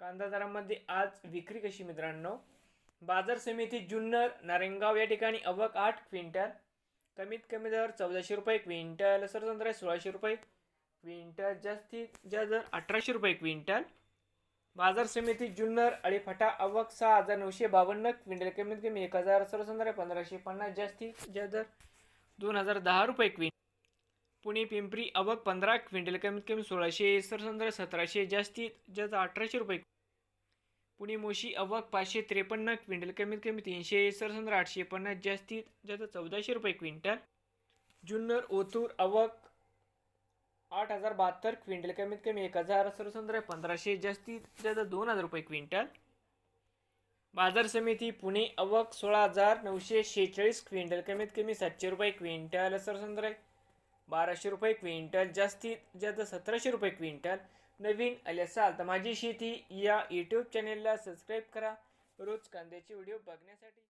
कांदा दरामध्ये आज विक्री कशी मित्रांनो? बाजार समिती जुन्नर नारेंगाव या ठिकाणी अवक आठ क्विंटल. कमीत कमी दर चौदाशे रुपये क्विंटल. सरसंत्र सोळाशे रुपये क्विंटल. जास्तीत जास्त दर अठराशे रुपये क्विंटल. बाजार समिती जुन्नर अळीफाटा अवक सहा हजार नऊशे बावन्न क्विंटल. कमीत कमी एक हजार. सरसंत्र पंधराशे पन्नास. जास्तीत जास्त दर दोन हजार दहा रुपये क्विंटल. पुणे पिंपरी अवक पंधरा क्विंटल कमीत कमी सोळाशे सरसंद्र सतराशे जास्तीत जास्त अठराशे रुपये. पुणे मोशी अवक पाचशे त्रेपन्न क्विंटल कमीत कमी तीनशे सरसंद्र आठशे पन्नास जास्तीत जास्त चौदाशे रुपये क्विंटल. जुन्नर ओतूर अवक आठ हजार बहात्तर क्विंटल कमीत कमी एक हजार सरसंद्र पंधराशे जास्तीत जास्त दोन हजार रुपये क्विंटल. बाजार समिती पुणे अवक सोळा हजार नऊशे शेहेचाळीस क्विंटल कमीत कमी सातशे रुपये क्विंटल सरसंद्र बाराशे रुपये क्विंटल जास्तीत जास्त सतराशे रुपये क्विंटल. नवीन आले असाल तर माझी शेती या यूट्यूब चॅनेलला सबस्क्राईब करा. रोज कांद्याचे व्हिडिओ बघण्यासाठी.